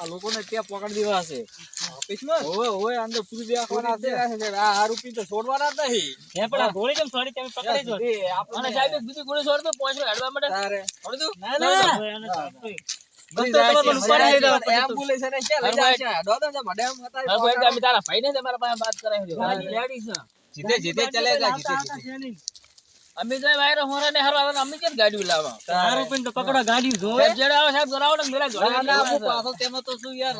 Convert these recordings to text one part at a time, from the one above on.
આ લોકોને ત્યાં પકડી દેવા છે. ઓફિસમાં? ઓવે ઓવે અંદર પૂરી દેવાના છે. આ આરોપી તો છોડવાના જ નહીં. હે પણ આ ગોળી કેમ છોડી તમે પકડી જો એ અને આપણે સાહેબ એક બીજી ગોળી છોડ દો પાંચ હડવા માટે. તારે. છોડી દો. ના ના. તો જાય તમારે તો. પાસે વાત કરાવી. જીતે જીતે ચલે જા જીતે જીતે. છે અમે જો વાયરો હોરા ને હારો અમે કેમ ગાડી લાવવા? તારું પણ તો પકડો ગાડી જોવે. સાહેબ જેડા આવે સાહેબ કરાવો ને મેલા જોડે ના, ના, હું પાછો તેમાં તો શું યાર,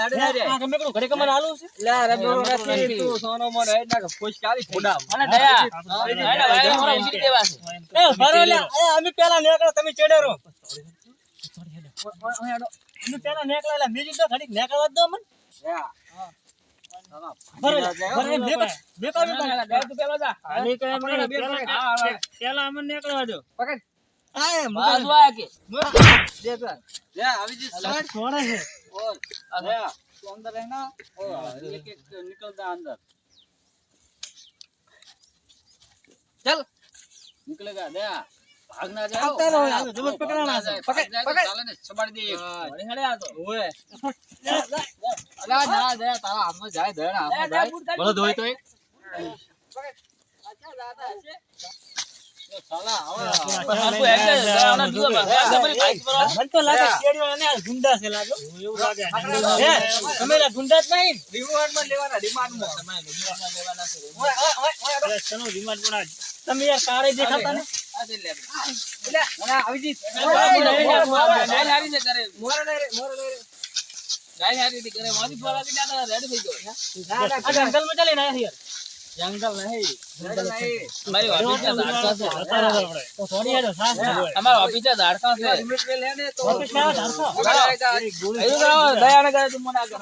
હાડે હાડે. આ ગમે ઘરે કમાર આલું છે? લે, રગડો નથી, તું સોનો મોનો હેડ નાખ, ફૂસ કાઢી ફોડા. અને દયા એને વાયરો હોરા ઉછી દેવા છે. એ ભરો લે અમે પેલા નીકળો તમે ચડેરો અમે પેલા નીકળો એટલે તો ઘડી નીકળવા જ દો મને. જા. હા, અંદર રહેના. ઓર, એક એક નિકલતા અંદર. ચલ. નિકલેગા દે ભાગ ના જાઓ આવતા રહો, આ તો જબરજસ્ત છે. પકડ પકડ. ચાલે ને સંભાળી દે વળી હળે આ તો. ઓએ અલા ના દે તારા હાથમાં જાય દે ના હાથમાં જાય. બોલો ધોઈ તો સાલા પણ આખું એટલે દયાના જુઓ બસ. બાઈક પર આવો. તો લાગે શેરડીઓ અને ગુંડા છે લાગે. એવું લાગે. હે તમે લા ગુંડા જ નહીં? રિવોર્ડમાં લેવાના રિમાન્ડમાં તમારે દુનિયામાં લેવાના છે. ઓય ઓય ઓય ઓય રિમાન્ડ પણ તમે યાર કારે દેખાતા ને એટલે છે. મોરે મોરે જંગલ નહીં અમારી છે. યાર સાસ ના અમારા ઝાડકા છે. તો ઓફિસ ના ધારસો. એવું કરો, કરે તું મને આ કરો.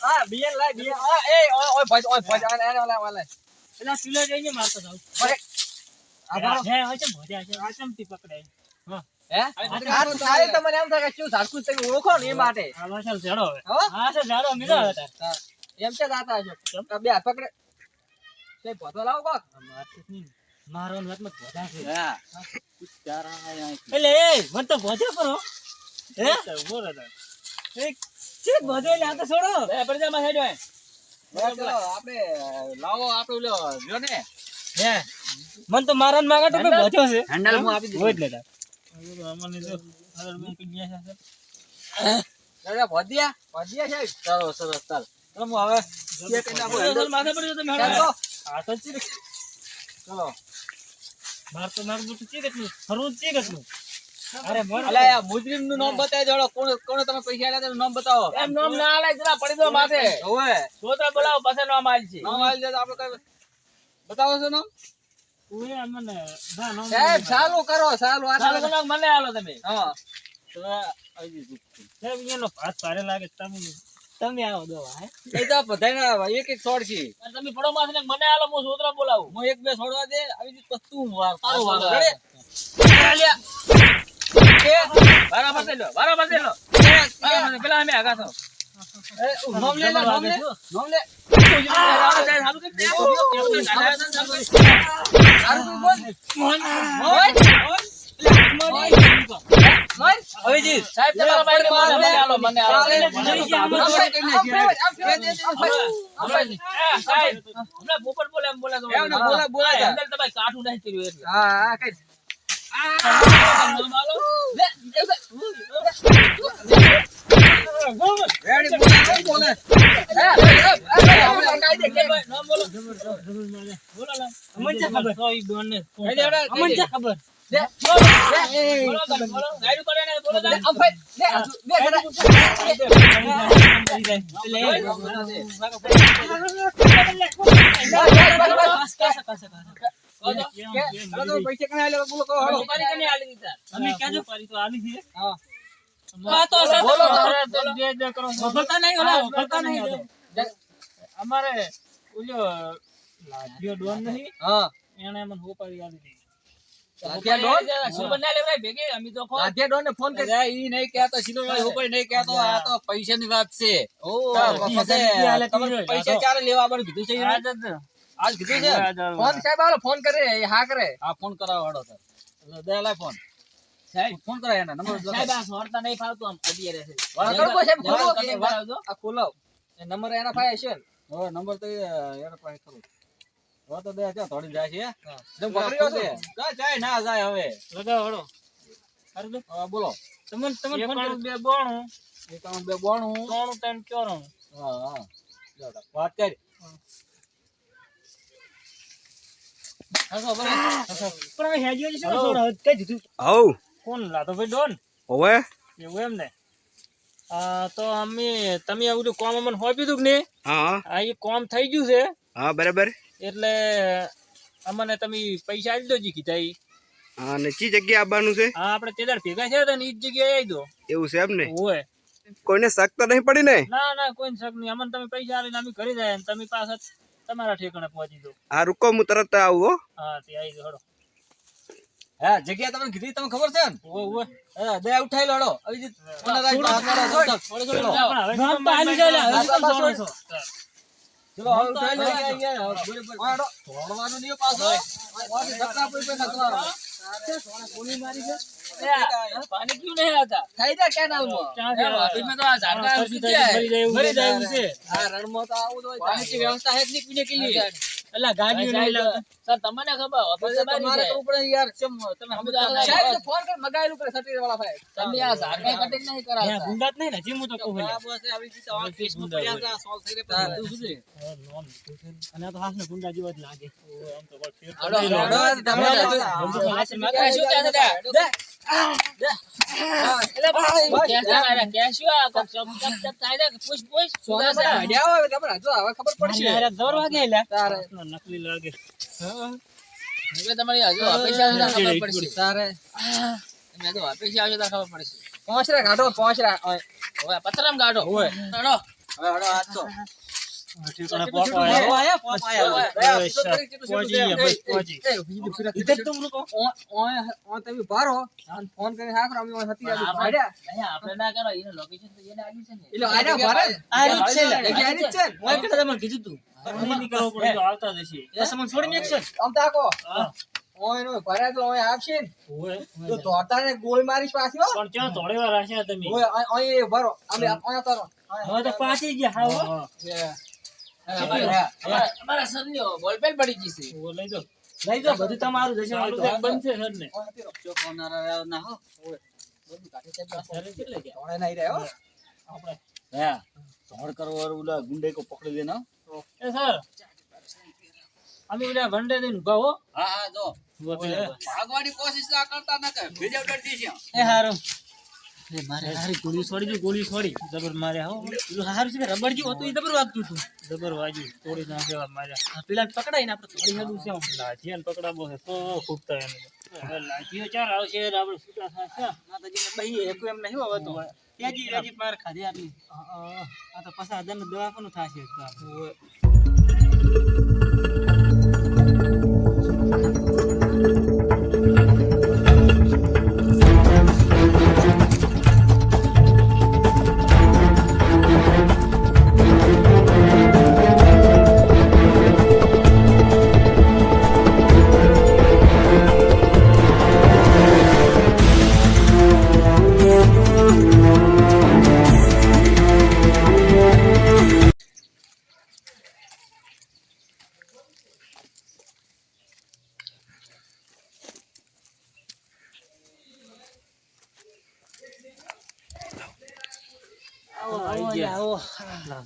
લાય બીએન એ ઓય ઓય ભજ ઓય ભજ આને આને ઓલા ઓલા પેલા સિલે જઈને મારતો જાવ તમને એમ થાય શું ઝાડકું તમે ઓળખો ને એ માટે. એમ છે દાતા બે હાથ પકડે. તે ભતો લાવો કોક? મારો હાથમાં ભોજા છે. એટલે એ મને તો ભોજા કરો હે. ઊભો રહે એક છે ભોજો એટલે આ તો છોડો. દયા પરજામાં આપણે લાવો આપણે ઓલો જો ને. હે? મને તો મારા માગા તો બચો છે. હેન્ડલ હું આપી દઉં. એટલે તા અમને જો અરે મેં કઈ છે? દાદા ભોદિયા ભોદિયા છે ચાલો સરસ ચાલ. ચલો હું હવે એક કરી નાખું. હેન્ડલ? માથે પડી તો ચાલ. હા તો આ ચલો. માર તો મારું બુટ ચીક કેટલું ફરું ચીક કેટલું અરે મોર અલે આ મુજરીમનું નામ બતાય જોડો કોણ કોણ તમે પૈસા આલ્યા તેનું નામ બતાવો. એમ નામ ના આલે જરા પડી દો માથે. ઓવે તો બોલાવો પછી નામ આલ છે નામ આલી દે તો આપણે કઈ બતાવો છો નામ? સાહેબ ચાલુ કરો ચાલુ આ મને આલો તમે. હા. તમે આવો દવા હે? એ તો એક એક છોડ છે અને તમે પડો માથે મને આલો હું છોકરા બોલાવું. હું એક બે છોડવા દે આવી રીતે તું વાર વાંધો વાર. બરાબર છે લો. બરાબર છે લો બરાબર. પેલા અમે આગા છો. કાઠું નહીં કર્યું એટલે હા કઈ પૈસા કને આલે બોલો કહો. અમે ક્યાં જો પારી તો આલી છે હા અમારે ઓલો લાઠીઓ ડોન નહીં હા. એને મને હોપારી આવી દીધી. સુબહ ના વાત છે. પૈસા ચારે લેવા? આવવાનું કીધું છે. આજ કીધું છે. ફોન સાહેબ ફોન કરે હા કરે. હા ફોન કરાવો સર ફોન. સાહેબ ફોન કરાય એના નંબર સાહેબ આ સોરતા નહીં ફાવતું આમ અડીએ રહે છે. વાળા કરો સાહેબ, ખોલો. આ ખોલાવ નંબર એના પાસે હશે ને. નંબર તો એના પાસે ખરો. હવે તો દે ત્યાં થોડી જાય છે? જેમ પકડ્યો છે. જાય જાય ના જાય હવે. લગાવો હળો હારું બોલો. તમને તમને ફોન એકાણું બે બોણું. એકાણું બે બોણું. ત્રણ ત્રણ ચોરાણું. હા હા. વાત કરી. હસો બરાબર. પણ હવે હેજી હજી શું કઈ દીધું. હવ. કોણ લાતો ભાઈ ડોન. હોવે? એવું એમ ને આ તો અમે તમે આ બધું કોમ અમને હોપી કે નહીં? હા. આ એ કોમ થઈ ગયું છે. હા બરાબર. એટલે અમને તમે પૈસા આપી દો જી કીધા. હા ને ચી જગ્યા આવવાનું છે? હા આપણે તેદાર ભેગા છે ને ઈ જ જગ્યાએ આવી દો એવું છે એમ ને ઓય કોઈને શક તો નહીં પડી ને? ના ના કોઈ શક નહીં. અમને તમે પૈસા આવીને અમે ઘરે જાય તમે પાછા તમારા ઠેકાણે પહોંચી દો હા રૂકો હું તરત આવું હો. હા તે આવી દો હડો હા જગ્યા તમને કીધી તમને ખબર છે ને ઉઠાઈ લડો અભિજીત. પણ હવે તો ક્યું નહીં આવતા જાય. રણમાં આવું વ્યવસ્થા હે નહીં પીને કે. એટલે ગાડીઓ નહીં લાવતા. સર તમને ખબર ઓફિસ તમારે તો ઉપર યાર. ચમ તમે સાહેબ તો ને ફોન કર મગાયેલું કરે સટીર વાળા ભાઈ. તમે આ ઝાડને કટિંગ નહીં કરાવતા ગુંડાત નહીં ને, જીમું તો કહું. આ બસ આવી આ કેસમાં ગુંડા પડ્યા છે, આ solve થઈ રહ્યા તું શું છે? હા, છે. અને આ તો હાથને ગુંડા જેવો જ લાગે આમ તો કોઈ ફેર તો. તમે શું કહે છે ભાઈ, કેસ ના માર્યા, આ? કોક ચપ ચપ ચપ થાય છે કે પૂછ પૂછ. શું સોના કહે છે? બધા હડ્યા હોય, તમને હજુ હવે ખબર પડશે. નકલી લાગે હવે તમારી હજુ અપેક્ષા આવશે ખબર પડશે. તારે. મેં તો અપેક્ષા આવશો ત્યારે ખબર પડશે. પોંચરા કાઢો, પોંચરા. ઓય. હવે પતરામ પથરામ કાઢો. ઓય. હડો હવે હડો હાથ તો. અમે ગોળી મારીશ પાછી પણ ક્યાં વાર તમે? ભરો. તો પાછી ગયા. અમારા- અમારા સનની બોલપેન પડી ગઈ છે લઈ જાઓ. લઈ જાઓ, બધું તમારું જ હશે. ચાલુ આટલું કંઈક બનશે જ ને. ઓય, હતી રહો. જો કોનારા ના હો. બધું કાઢી રહ્યા. આપણે. હા. ધોળ કરવા ઓલા ગુંડે કો પકડી એ સર અમે ઓલા વંડે દઈને ઊભા હો. હા હા જો ભાગવાની કોશિશ ના કરતા ના કે બીજો ડંડી છે એ હારું. એ મારે હારી ગોળી છોડી દી, ગોળી છોડી. જબર મારે હો. પેલું હારું છે કે રબર જેવું હતું, એ જબર વાગતું હતું. જબર વાગ્યું. તોડી નાખ્યા માર્યા. પેલા પકડાઈને આપણે તોડી છે. લાઠીયાને પકડાવો છે, તો ખૂટતા એને. લાઠીઓ ચાર આવશે આપણે છૂટા થશે. માતાજીને બહી હેકું એમ નહીં હવે તો. ત્યાંજી વ્યાજી માર ખાધી આટલી. આ તો પસાર હજારનું દવાખાનું થશે તો આપણે.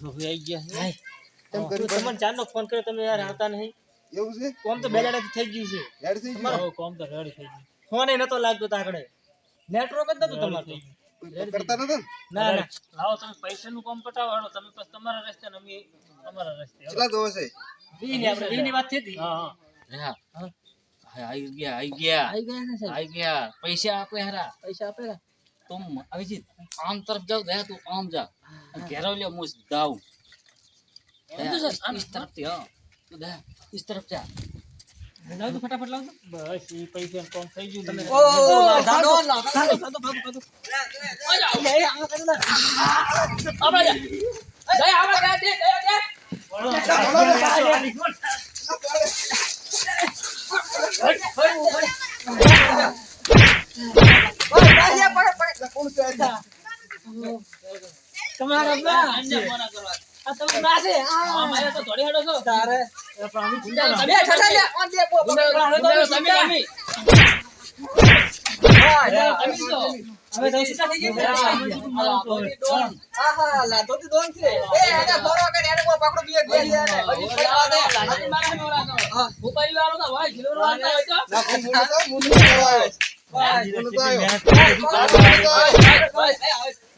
આવી ફોન કર્યો તમે યાર નહીં. એવું છે? થઈ ગયું છે. તાકડે નેટવર્ક જ નતું તમારું. કરતા નતા પૈસા હાલો તમે તમારા રસ્તે અમે અમારા આવી ગયા આવી ગયા. આવી ગયા ને ગયા. પૈસા આપે હરા. પૈસા આપે રા તું અભિજીત આમ તરફ જાવ દયા તું આમ જા. ઘેરો લ્યો હું દાઉં ઇસ તરફથી હા. ઇસ તરફ જા. લાવજો ફટાફટ લાવજો. બસ ઈ પૈસા કોમ થઈ ગયું. તમે ઓ દાડો ના દાડો દાડો ભાગો ભાગો લે લે આ કરે ના. આવા જા. દે આવા જા દે દે દે કોણ છે? કરવા? આ તમે બા છે. આ મારે તો થોડી હેડો છો. તારે. ગુંડા તમે ઠઠા લે. ઓન દે પો ગુંડા ગુંડા તમે તમે. હા તમે તો. હવે તો. સીધા થઈ ગયા આ ધોતી ડોન. આહા લાતો તો દોન છે. એ એને ફોરવા કરી એને કો પકડો બે બે દે દે મારે હે. નવરા હા ભોપાલી વાળો તો ભાઈ ખીલોરો વાળો હોય તો. ના કોઈ મુંડો તો. તો. આવ્યો. મુંડો તો. આવ્યો.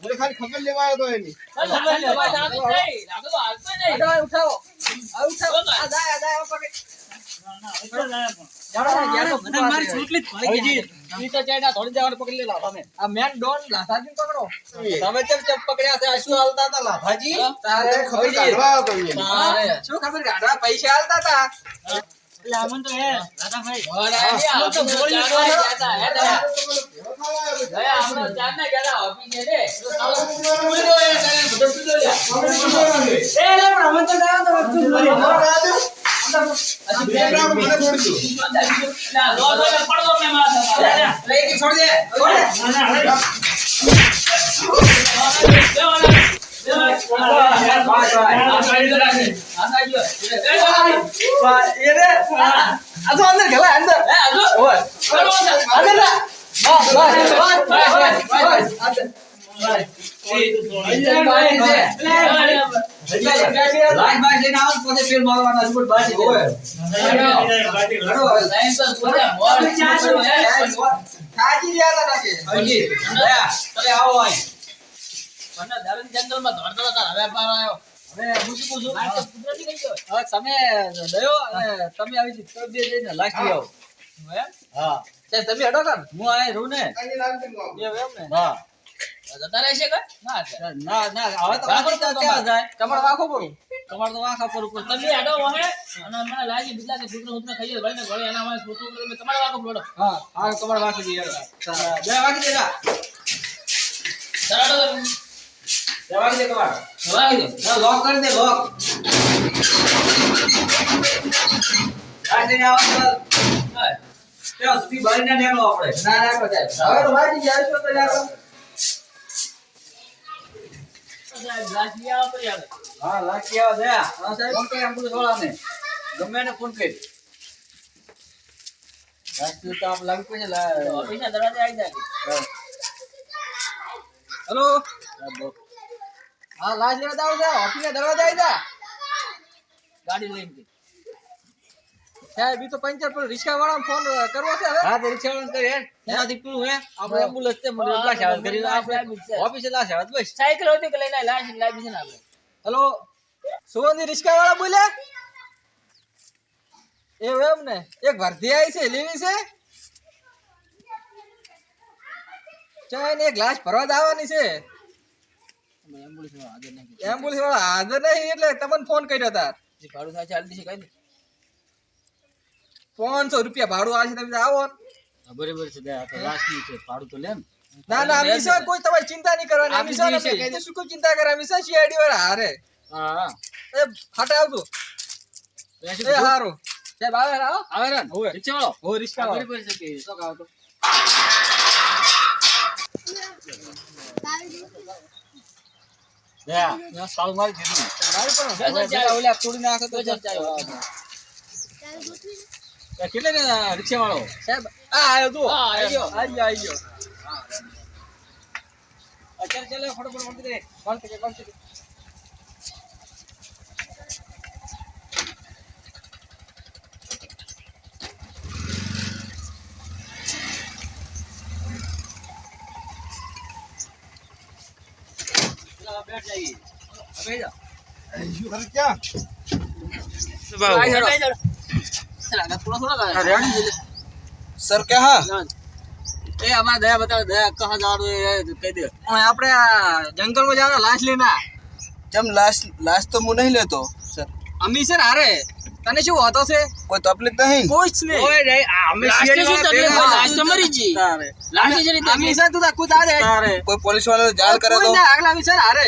મને ખાલી ખબર લેવા આવ્યો તો એની. ભાઈ ચાલતો જ નહીં. લાઠી તો નહીં. ઉઠાવો. આ ઉઠાવો. આ જાય આ જાય પકડ. જાડો ને ઘેર તો બધા મારી ચોટલી જ પડી ગઈ ઈ તો ચાઈડા થોડી જવાનું પકડી લેલા તમે મેન ડોન લાથાજી પકડો. તમે ચમ ચમ પકડ્યા છે? શું હાલતા હતા લાથાજી તારે ખબર કાઢવા આવ્યો તો એની. તારે શું ખબર? ગાડા પૈસા હાલતા હતા? એટલે આમન તો હે દાદાભાઈ અરે આ તો બોલી ચાર વાગે ગયા તા, હે છે. દયા, આપણે ચારના ગયા તા, ઓફિસે રે. તો પીધો એ બધો લ્યા. એ લે આમન તો દાદા તો વસ્તુ બોલી બે ગ્રામ મને પડ્યું. લ્યા, દો દો ને પડદો મેં માથે મારે. લઈ છોડ દે કાજી રહ્યા હતા નાખે. તમે આવો રીતે કરી દે જઈને લાખી આવો હા તે તમે હડો કર હું આ રહું ને. કાંઈ નામ કેમ આવું? એ એમ ને. હા. જતા રહેશે કે? ના ના ના હવે તો વાંખો ક્યાં જાય? તમારે. વાંખો પડું તમારે તો વાંખા પર ઉપર તમે આડો વહે અને મને લાગી બીજા કે છોકરો ઉતરા ખાઈએ વળીને વળી એના માં છોકરો તમે તમારે વાકો બોલો હા હા તમારે વાંખી બે વાંખી દેલા બે વાંખી દે તમારે વાગી દો લોક કરી દે લોક આ જઈને આવો ત્યાં સુધી બહાર ના નીકળો આપણે ના ના હવે તો વાંચી જાય છો તો યાર ગ્લાસ લઈ આવો પડી આવે હા લાખી આવો દે હા સાહેબ ફોન કરી એમ્બ્યુલન્સ વાળાને ગમે એને ફોન કરી રાષ્ટ્રીય તો આપ લાગુ પડશે લા ઓફિસના દરવાજે આવી જાય હેલો હા લેવા દાવ છે. ઓફિસના દરવાજે આવી જા. ગાડી લઈને સાહેબ તો પંચર પર રિક્ષા વાળા ફોન કરવો છે હવે. હા રિક્ષા વાળા કરી એનાથી પેલું હે આપણે એમ્બ્યુલન્સ છે મને લાશ આવે કરી આપણે ઓફિસે લાશ આવે બસ સાયકલ હતી કે લઈને લાશ લાવી છે ને આપણે. હેલો? સુગંધી રિક્ષા વાળા બોલ્યા? એવું એમ ને? એક ભરતી આવી છે લેવી છે? ચાય ને એક ગ્લાસ ભરવા દાવાની છે. એમ્બ્યુલન્સ વાળા હાજર નહીં. એટલે તમને ફોન કર્યો તાર. જે ભાડું થાય છે હાલ દીશે કઈ નહીં. પાંચસો રૂપિયા ભાડું આવશે તમે આવો. બરાબર છે આ તો લાશની છે ભાડું તો લે ને. ના ના અમીસા કોઈ તમારી ચિંતા નહીં કરવાની. અમીસા છે, નથી કઈ શું કોઈ ચિંતા કરે? અમીસા સીઆઈડી વાળા? હારે. હા એ ફાટે આવતું એ હારું. સાહેબ આવે આવો. આવે રે હોવે. રિક્ષા વાળો? હો રિક્ષા વાળો. બરાબર છે કે તો. ત્યાં રિક્ષા વાળો સાહેબ આ આવ્યો તું. આવ્યો. આઈ ગયો અત્યારે ચાલે ફટાફટ હવે જા શું કરે ક્યાં? થોડા થોડા સર ક્યાં એ અમારા દયા બતાવે દયા કહા જવાનું એ કહી દે આપણે આ જંગલમાં જવાના લાશ લઈને આ. જમ લાશ લાશ તો હું નહીં લેતો સર અમી છે ને હારે તને શું વાતો છે કોઈ તકલીફ નહીં કોઈ જ નહીં ઓય નહીં આ અમે લાશ ને શું તકલીફ હોય? લાશ તો મરી જી. તારે લાશની જેની અમી તકલીફ. છે તું તાર ખુદ આ દે તારે કોઈ પોલીસ વાળાને જાણ કરે તો કોઈ ના આગલા અમી છે ને હારે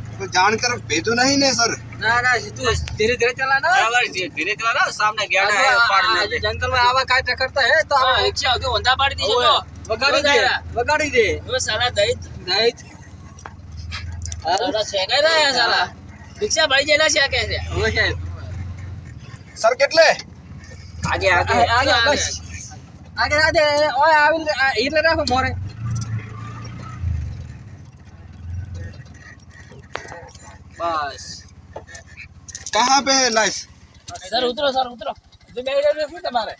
तो जानकर भेजो नहीं ने सर ना ना तू धीरे धीरे चलाना धीरे चलाना सामने गया है पाड़ने जंगल में आवा काय टकरता है तो हम रिक्शा होते होंडा पाड़ दीजिए तो वगाड़ी दे वगाड़ी दे वो साला दैत दैत साला छेके रहा है साला रिक्शा भाई जेला छेके से वो है सर कितने आगे आगे आगे बस आगे आगे ओए आविल इले राखो मोरे બસ. કહા પે લાઈસ સર ઉતરો સર ઉતરો. જો બે જણ શું તમારે?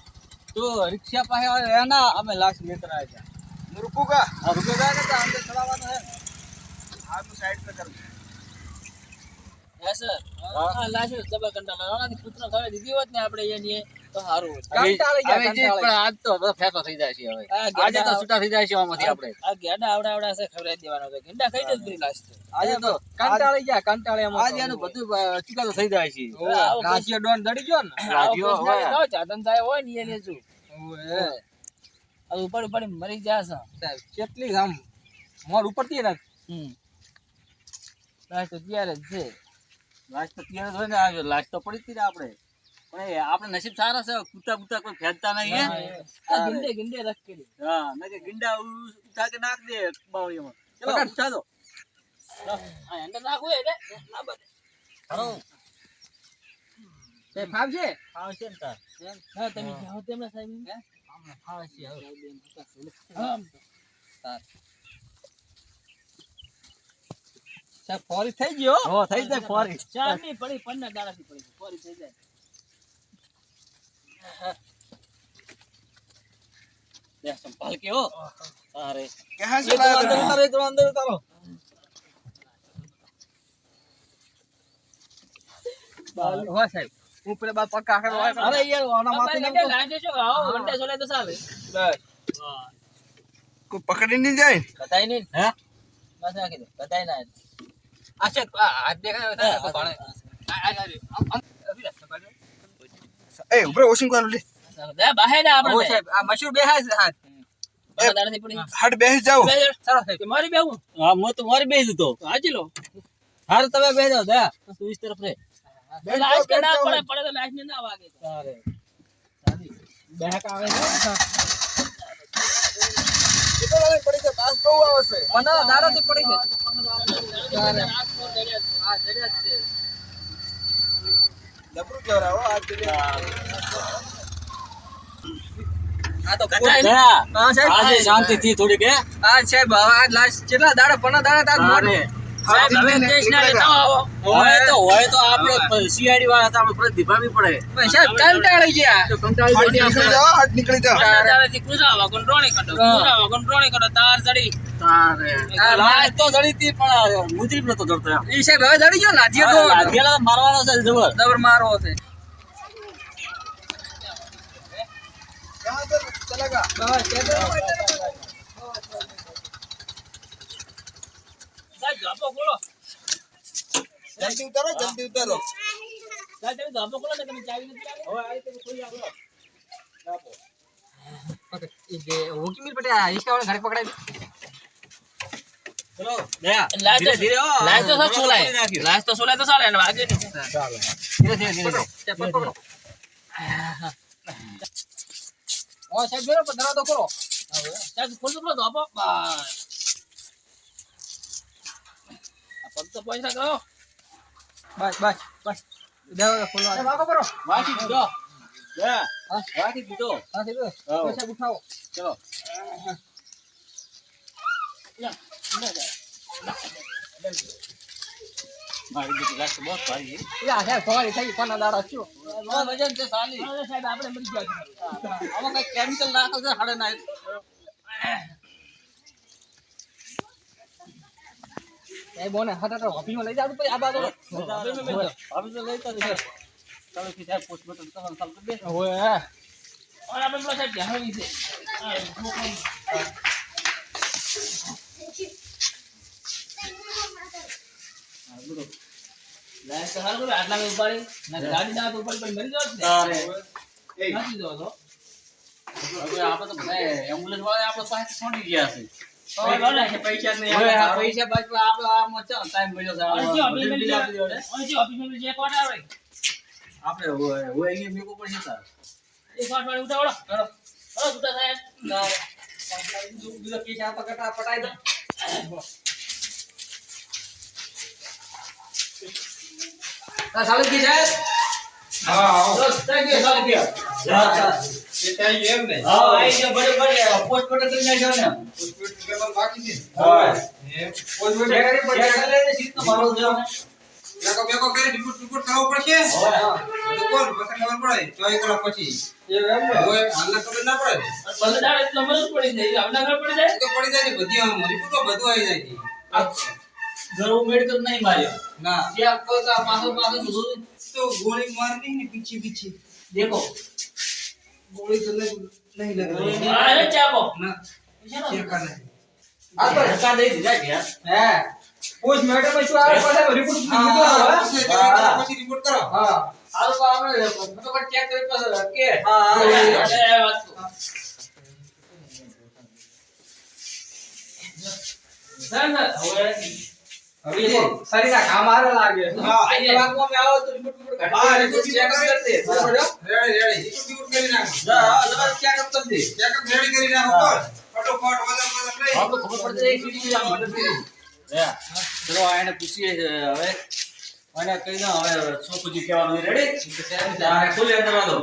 તો રિક્ષા પાસે રહેના અમે લાસ્ટ મિત્ર આવ્યા. રૂકુગા હા કા ને તો આમ ચલાવવાનો હે હા તો સાઈડ પર કરું હા સર હા લાશ જબર કંટાળા નથી કૂતરો થાય દીધી હોત ને આપણે એની તો સારું આજ ફેંસો થઈ જાય છે હવે. આજે તો છૂટા થઈ જાય છે આમાંથી આપણે. આ ગેડા આવડા આવડા છે ખવડાવી દેવાનો છે. ગેંડા ખાઈ જશે પેલી લાશ આજે તો કંટાળી ગયા કંટાળી આજે એનું બધું ચુકાદો થઈ જાય છે. ઓવે, ડોન દડી ગયો ને. રાજીઓ હોય. ચાદન થાય હોય ને એ લેશું ઉપર ઉપર મરી જશે કેટલી આમ મોર ઉપરથી ને હમ. લાસ્ટ તો ત્યારે જ છે. લાસ્ટ તો ત્યારે જ હોય ને લાશ તો પડી જ આપણે. પણ આપણે નસીબ સારા છે કૂતા કુતા કોઈ ફેંકતા નહીં હે? ગિંડે ગિંડે રખ કરી હા મેં કે ગીંડા ઉઠા કે નાખ દે બાવળીમાં ચલો પકડ. ઉઠા દો આ અંદર નાખવું એટલે ના બને તે ફાવશે? ફાવશે ને તાર. હા તમે જાઓ તેમને સાહેબ. ફાવશે હવે. તાર. સાહેબ ફોરી થઈ ગયો હો? થઈ જાય ફોરી. ચારની પડી પન્ના દાડાથી પડી ફોરી થઈ જાય. લે સંભાળ કે હો અરે से તો અંદર ઉતારો તો અંદર ઉતારો હો સાહેબ હું પેલા બાદ પક્કા આખરે વાય અરે યાર ઓના માથે નાખો. ગંડે છો આવો ગંડે સોલે તો ચાલે બસ કોઈ પકડી નહીં જાય બતાઈ નહીં હે બસ નાખી દે બતાઈ ના આ છે આ હાથ દેખાય ને તો ભાણે. આ- આ- આ- આમ- આમ- આવી જા, સંભાળ લે. એ ઉભરે વોશિંગ કરું લે દે બાહે ના હો આપણે સાહેબ આ મશરૂમ બેહાય છે હાથ પન્ના દાડાથી પડી હટ બેસી જાવ બે જણ. ચાલો સાહેબ કે મારી બેવું હા હું તો મારી બેસી તો હાજી લો હારે તમે બેસી જાઓ દયા તું ઇસ તરફ રે લાશ કે ના પડે પડે તો લાશ ને ના વાગે તારે બેહક આવે છે પડી જાય બાસ બહુ આવે છે મને દાડાથી પડી છે તારે. આ ફોન દરિયા છે. હા જડ્યા જ છે જબરું કેવરા હો આજ દિને આ તો કટાઈ કોઈ- દયા હા સાહેબ આજે શાંતિ થી થોડીક કેટલા દાડા દાડા તાર કંટાળી તો જડી હતી પણ મુજરીબ નતો જડતો ઈ સાહેબ હવે દડી ગયો તો મારવાનો છે જબર. મારવો છે. જલ્દી ઉતારો જલ્દી ઉતારો. હોકી મિલ પટે ઈસકા વાળા ઘરે પકડાઈ પૈસા કરો. બસ બસ બસ. દરવાજો ખોલો વાગો કરો. વાંચી દીધો. દયા વાંચી દીધો. હા હા. પૈસા ઉઠાવો. ચલો. મારી બીજી લાશ બહુ ભારી યા હે સવારી થઈ પણ દાડા છો બહુ વજન છે સાલી અરે સાહેબ આપણે મરી ગયા આમાં કઈ કેમિકલ નાખો છે હાડે ના એ બોને હાટા તો હોબીમાં લઈ જાવ પછી આ બાજુ. હોબી તો લઈ જાવ ચાલો કે સાહેબ પોસ્ટ બટન તો ચાલુ કરી દે ઓએ ઓલા આપણે પેલા સાહેબ ધ્યાન છે આટલા ઉપાડી. ગાડી ના ઉપાડી પડી મરી જાત ને. તારે તો. આપણે તો બધા એમ્બ્યુલન્સ વાળા આપણે પાસે છોડી ગયા છે તો બોલે કે પૈસા જ નહીં હવે આ આવે. પૈસા બાજુ આપણે આમાં ચાલ ટાઈમ મળ્યો છે અહીંથી આપણે ઓફિસમાં બિલ આપી જે- દેવાડે. અહીંથી ઓફિસમાં જે કોટ આવે, આપણે હોય હોય અહીંયા મેકવું પડશે તાર એ કોટ વાળી ઉતાવળો. ચલો હલો, છૂટા સાહેબ. બીજો કેસ આ પકડા પટાઈ દો આ સાલે કી છે હા આવો. કે થઈ ગયો જા જા એ ત્યાં એમ ને હા આઈ ગયો બડે પોસ્ટ પોસ્ટ કરી નાખ્યો ને. હોસ્પિટલ કરવાનું બાકી છે. હા. એમ. પોસ્ટ પોસ્ટ કરી પડે એટલે સીટ તો મારો જો બેકો બેકો કરી રિપોર્ટ રિપોર્ટ કરાવવો પડશે. હા તો કોણ? પછી ખબર પડે. ચોવીસ કલાક પછી. એમ ને. હવે હાલના ખબર ના પડે. ભલે એટલે એટલો મરજ પડી જાય, હવે ના ખબર પડી જાય? તો પડી જાય બધી આમ રિપોર્ટો બધું આવી જાય. છે ઉમેડ કર નહીં માર્યો ના. જે આપકો કા પાછો પાછો બધું તો ગોળી મારની ને પીછી પીછી. દેખો. ગોળી તો નહીં લગ લગાવી આ રે ચાપો. ના. શેરકા નહીં. આ તો ધક્કા દઈ જા કે હે. પોસ્ટ મેડમ શું આવે પાછા રિપોર્ટ હા પછી રિપોર્ટ કરો. હા. આ તો આપણે ફટાફટ ચેક કરી પાછા કે હા, હા. એ વાત તો. ના, ના, હવે શરીરના કામ આરે લાગે. હા. આઈને વાગમાં મે આવો તો રિપોર્ટ હા, ઘાટી રિપોર્ટ ચેક કરી કરી દે? રેડી રેડી રિપોર્ટ રિપોર્ટ કરી નાખો. હા હા તમારે ચેક કરી દે. ચેકઅપ રેડી કરી નાખો. બસ ફટોફટ વજન વજન લઈ. આપણે ખબર પડતી એક બીજી આ મદદ કરી. હે ચલો આને પૂછીએ હવે. અને કહી દો હવે શું પૂછી કહેવાનું રેડી ત્યારે ખુલ્લે અંદર વાળો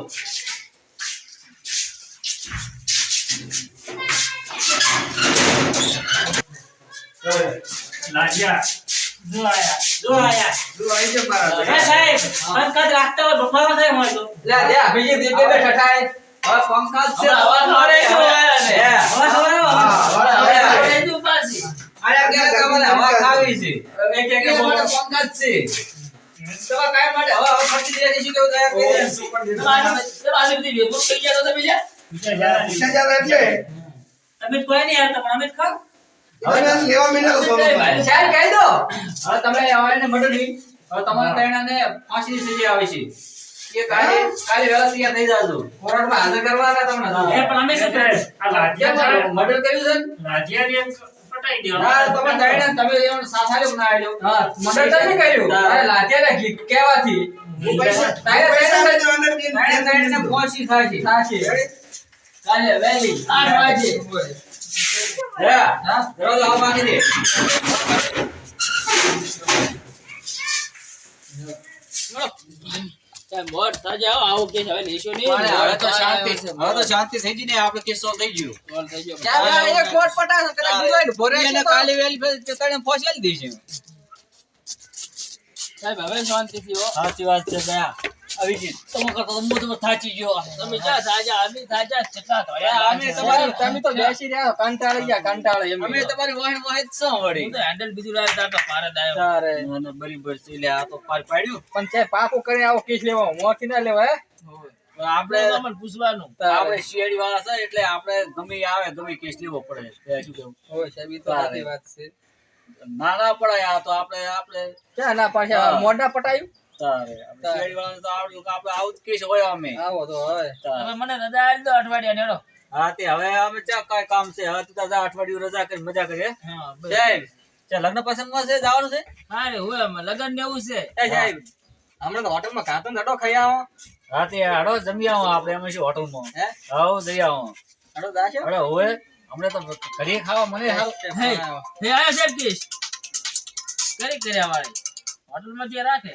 લાગ્યા. જો આયા જો આયા તું આવી છે મારા હે સાહેબ પંકજ રાખતા હોય બફારો થાય હોય તો. લે લે બીજી બે બે ઠઠાય હવે પંકજ છે. અવાજ મારે શું હે. હવે સવારે હવે હવે હવે એની ઉપાસી. આયા કે કે હવા ખાવી છે. એક એક કે પંકજ છે. તો કાઈ માટે. હવે હવે ફરતી દે શું કેવું દયા કરી દે શું આજે- બધી ભેગું થઈ ગયા તો તમે જા. પૈસા જ્યાદા એટલે અમિત કોઈ નહીં આવતા પણ અમિત ખાવ. હવે લેવા મીંડો તો સોનું થાય. કહી દો. હવે તમે હવે એને હવે તમારા તૈણાને ફાંસીની સજા આવે છે. કે કાલે કાલે વહેલા તૈયાર થઈ જાજો. કોર્ટમાં હાજર કરવાના તમને. એ પણ અમે શું કરે આ લાગ્યા મર્ડર કર્યું છે? ને? ને પટાઈ દો હા તમે તૈણા તમે એનો સાથ આલ્યો કે ના આલ્યો હા મર્ડર તમે કર્યું અરે લાગ્યા ને કહેવાથી. પૈસા તારે તૈણા લેજો અંદર બેન. તૈણા તૈણાને ફાંસી થાય છે. થાય છે. કાલે વહેલી. આઠ વાગે. હે હા દરવાજો આવા માંગી દે. સાહેબ, મોડ થાજે હો, આવો કેસ હવે લેશો નહીં. મારે હવે તો મોડ શાંતિ થાય હવે તો શાંતિ થઈ ગઈ ને આપણે કેસ થઈ ગયો. મોડ થઈ ગયો. ક્યાં એક કોટ પટાશે કદાચ બીજો એને ભોરે એને કાલે વેલી ફેર તે તને ફોસેલ દીશે સાહેબ, હવે શાંતિથી હો. સાચી વાત છે દયા તમે કરતો તો હું થાચી ગયો તમે જા થાજા, અમે થાજા, કેટલા થયા? અમે તમારી તમે તો બેસી રહ્યા કંટાળી ગયા કંટાળે એમ અમે તમારી વાહન વાહન છો વળી? તો હેન્ડલ બીજું લાવ્યો તાર તો પાર જ આવ્યો. મને બરીબર છે લે આ તો પાર પાડ્યું. પણ છે પાકું કરી આવો કેસ લેવા મોકી ના લેવા હે? આપણે પૂછવાનું. આપણે શિયાળી વાળા છે એટલે આપણે ગમે આવે ગમે કેસ લેવો પડે. શું કેવું? હોય સાહેબ તો સાચી વાત છે. ના ના પડાય આ તો આપણે આપણે ક્યાં ના પાછા મોઢા પટાયું? તારે. તો આવડ્યું કે આપણે આવું જ કેસ હોય અમે. આવો તો હોય હવે મને રજા આલી દો અઠવાડિયાની, હેડો. હા તે હવે અમે ચા કઈ કામ છે. હવે તું તાજા અઠવાડિયું રજા કરી મજા કરીએ હા, સાહેબ ચા લગ્ન પ્રસંગમાં છે? જવાનું છે? હા રે, હોય અમે લગન ને એવું છે. એ સાહેબ હમણાં તો હોટલમાં ખાતો નડો ખાઈ આવો. હા તે હાડો જમી આવો આપણે. અમે શું હોટલમાં? હે? હાઉ જઈ આવો. હાડો દાશો અરે હોય. હમણાં તો ઘરે ખાવા મને હાવ હે, હે, સાહેબ કેસ. કરી કર્યા વાળી. હોટલમાં જે રાખે.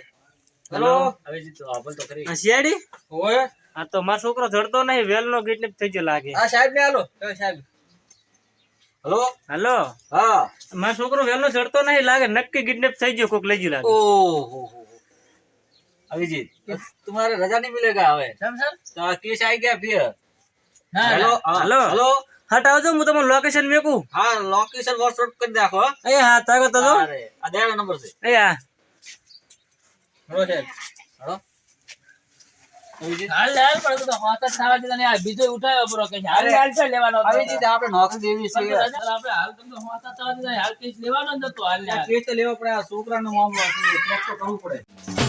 હેલો. હવે તો આબલ તો કરી શિયાળી ઓય. આ તો મારો છોકરો જડતો નહીં વેલનો કિડનેપ થઈ ગયો લાગે. આ સાહેબ ને હાલો. સાહેબ. હલો. હલો. હા. મારો છોકરો વેલનો જડતો નહીં લાગે નક્કી કિડનેપ થઈ ગયો કોક લઈ ગયું લાગે. ઓહો અભિજીત તમારે રજા નહીં મિલેગા હવે? સમ સર? તો કેસ આવી ગયા ફિર હેલો હેલો. હેલો. હટાવજો હું તમને લોકેશન મેકું. હા લોકેશન વોટ્સએપ કરી નાખો હા. તાગો તો અરે આ દેડો નંબર છે. એ હેલો સાહેબ હેલો હાલ લે, હાલ પણ તો હોતા જ થવાથી તને આ બીજો ઉઠાવ્યો બરો કે હાલ હાલ છે લેવાનો હતો. આવી આપણે નોકરી દેવી છે. આપણે હાલ તમને હોતા તને હાલ કેસ લેવાનો જ નતો. હાલ કેસ લેવો પડે આ છોકરાનો મામલો છે. ચેક તો કરવું પડે.